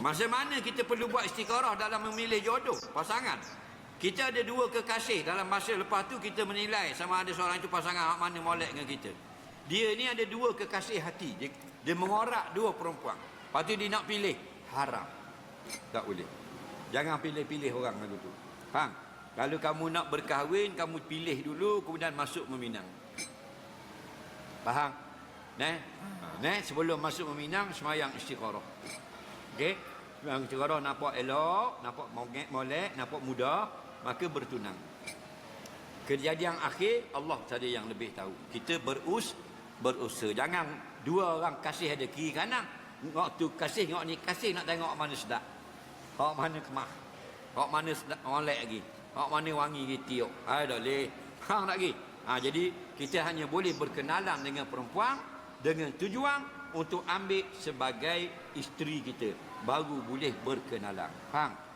Masa mana kita perlu buat istikharah dalam memilih jodoh, pasangan? Kita ada dua kekasih dalam masa lepas tu kita menilai sama ada seorang itu pasangan mana molek dengan kita. Dia ni ada dua kekasih hati. Dia, dia mengorak dua perempuan. Lepas tu dia nak pilih. Haram. Tak boleh. Jangan pilih-pilih orang lagu tu. Faham? Kalau kamu nak berkahwin, kamu pilih dulu kemudian masuk meminang. Faham? Neh? Ha, neh sebelum masuk meminang semayang istikharah. Okey? Semayang istikharah nampak elok, nampak molek, molek, nampak muda, maka bertunang. Kejadian akhir Allah saja yang lebih tahu. Kita berus berusaha. Jangan dua orang kasih ada kiri kanan. Ngok tu kasih, ngok ni kasih nak tengok mana sedap. Hak mana kemah. Hak mana sedap molek lagi. Hak mana wangi lagi tiup. Ha dah leh. Hang tak lagi. Ha jadi kita hanya boleh berkenalan dengan perempuan dengan tujuan untuk ambil sebagai isteri kita. Baru boleh berkenalan. Faham?